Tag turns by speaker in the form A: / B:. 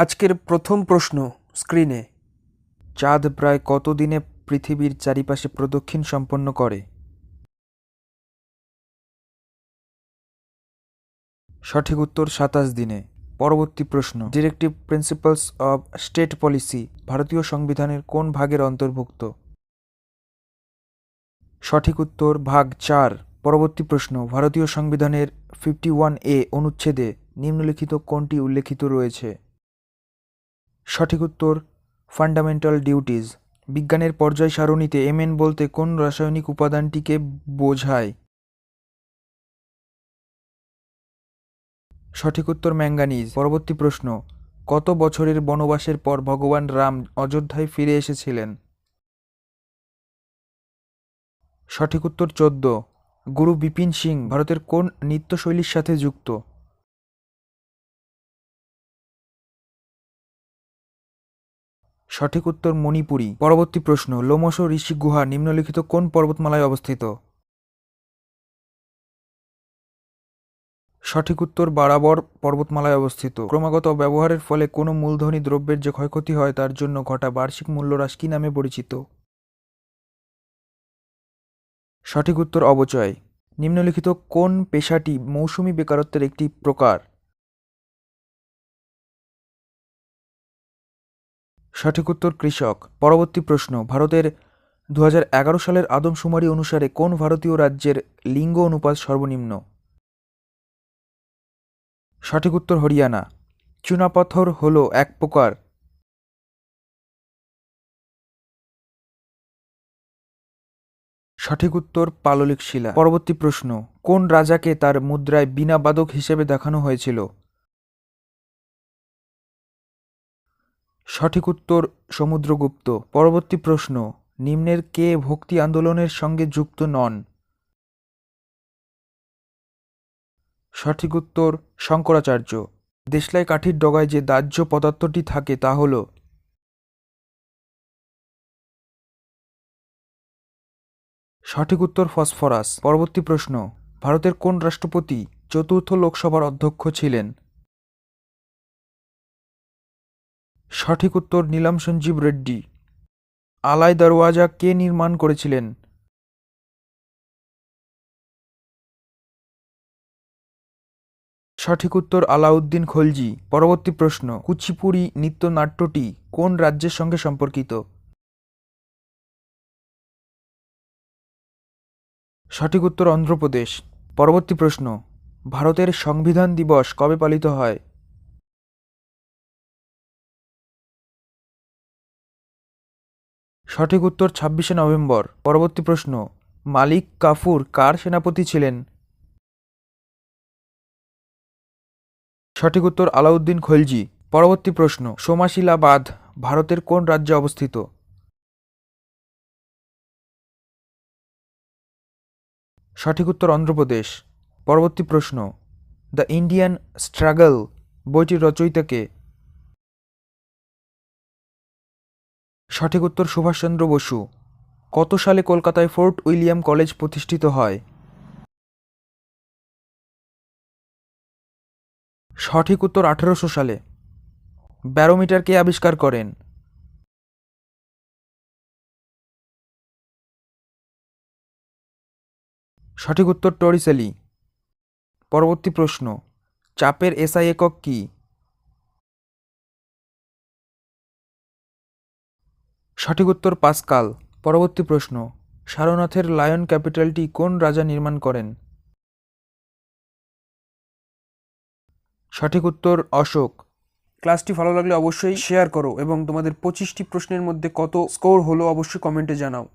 A: আজকের প্রথম প্রশ্ন স্ক্রিনে। চাঁদ প্রায় কত দিনে পৃথিবীর চারিপাশে প্রদক্ষিণ সম্পন্ন করে? সঠিক উত্তর সাতাশ দিনে। পরবর্তী প্রশ্ন। Directive principles of state policy ভারতীয় সংবিধানের কোন ভাগের অন্তর্ভুক্ত? সঠিক উত্তর ভাগ চার। পরবর্তী প্রশ্ন। ভারতীয় সংবিধানের ফিফটি ওয়ান এ অনুচ্ছেদে নিম্নলিখিত কোনটি উল্লেখিত রয়েছে? সঠিক উত্তর ফান্ডামেন্টাল ডিউটিজ বিজ্ঞানের পর্যায় সারণীতে এমএন বলতে কোন রাসায়নিক উপাদানটিকে বোঝায়? সঠিক উত্তর ম্যাঙ্গানিজ। পরবর্তী প্রশ্ন, কত বছরের বনবাসের পর ভগবান রাম অযোধ্যায় ফিরে এসেছিলেন? সঠিক উত্তর চোদ্দ। গুরু বিপিন সিং ভারতের কোন নৃত্যশৈলীর সাথে যুক্ত? সঠিক উত্তর মণিপুরী। পরবর্তী প্রশ্ন, লোমশ ঋষি গুহা নিম্নলিখিত কোন পর্বতমালায় অবস্থিত? সঠিক উত্তর বারাবর পর্বতমালায় অবস্থিত। ক্রমাগত ব্যবহারের ফলে কোনো মূলধনী দ্রব্যের যে ক্ষয়ক্ষতি হয় তার জন্য ঘটা বার্ষিক মূল্যহ্রাস কী নামে পরিচিত? সঠিক উত্তর অবচয়। নিম্নলিখিত কোন পেশাটি মৌসুমী বেকারত্বের একটি প্রকার? সঠিক উত্তর, কৃষক। পরবর্তী প্রশ্ন, ভারতের দু হাজার এগারো সালের আদমশুমারি অনুসারে কোন ভারতীয় রাজ্যের লিঙ্গ অনুপাত সর্বনিম্ন? সঠিক উত্তর, হরিয়ানা। চুনাপাথর হল এক প্রকার। সঠিক উত্তর, পাললিক শিলা। পরবর্তী প্রশ্ন, কোন রাজাকে তার মুদ্রায় বিনা বাদক হিসেবে দেখানো হয়েছিল? সঠিক উত্তর সমুদ্রগুপ্ত। পরবর্তী প্রশ্ন, নিম্নের কে ভক্তি আন্দোলনের সঙ্গে যুক্ত নন? সঠিক উত্তর, শঙ্করাচার্য। দেশলাই কাঠির ডগায় যে দাহ্য পদার্থটি থাকে তা হল সঠিক উত্তর ফসফরাস। পরবর্তী প্রশ্ন, ভারতের কোন রাষ্ট্রপতি চতুর্থ লোকসভার অধ্যক্ষ ছিলেন? সঠিক উত্তর নীলাম সঞ্জীব রেড্ডি। আলাই দরওয়াজা কে নির্মাণ করেছিলেন? সঠিক উত্তর আলাউদ্দিন খলজি। পরবর্তী প্রশ্ন, কুচিপুড়ি নৃত্যনাট্যটি কোন রাজ্যের সঙ্গে সম্পর্কিত? সঠিক উত্তর অন্ধ্রপ্রদেশ। পরবর্তী প্রশ্ন, ভারতের সংবিধান দিবস কবে পালিত হয়? সঠিক উত্তর ছাব্বিশে নভেম্বর। পরবর্তী প্রশ্ন, মালিক কাফুর কার সেনাপতি ছিলেন? সঠিক উত্তর আলাউদ্দিন খলজি। পরবর্তী প্রশ্ন সোমাশিলা বাঁধ ভারতের কোন রাজ্যে অবস্থিত? সঠিক উত্তর অন্ধ্রপ্রদেশ। পরবর্তী প্রশ্ন, দ্য ইন্ডিয়ান স্ট্রাগল বইটির রচয়িতাকে সঠিক উত্তর সুভাষচন্দ্র বসু। কত সালে কলকাতায় ফোর্ট উইলিয়াম কলেজ প্রতিষ্ঠিত হয়? সঠিক উত্তর আঠেরোশো সালে। ব্যারোমিটার কে আবিষ্কার করেন? সঠিক উত্তর টরিসেলি পরবর্তী প্রশ্ন, চাপের এসআই একক কি? সঠিক উত্তর পাসকাল। পরবর্তী প্রশ্ন, সারনাথের লায়ন ক্যাপিটালটি কোন রাজা নির্মাণ করেন? সঠিক উত্তর, অশোক। ক্লাসটি ভালো লাগলে অবশ্যই শেয়ার করো এবং তোমাদের পঁচিশটি প্রশ্নের মধ্যে কত স্কোর হলো অবশ্যই কমেন্টে জানাও।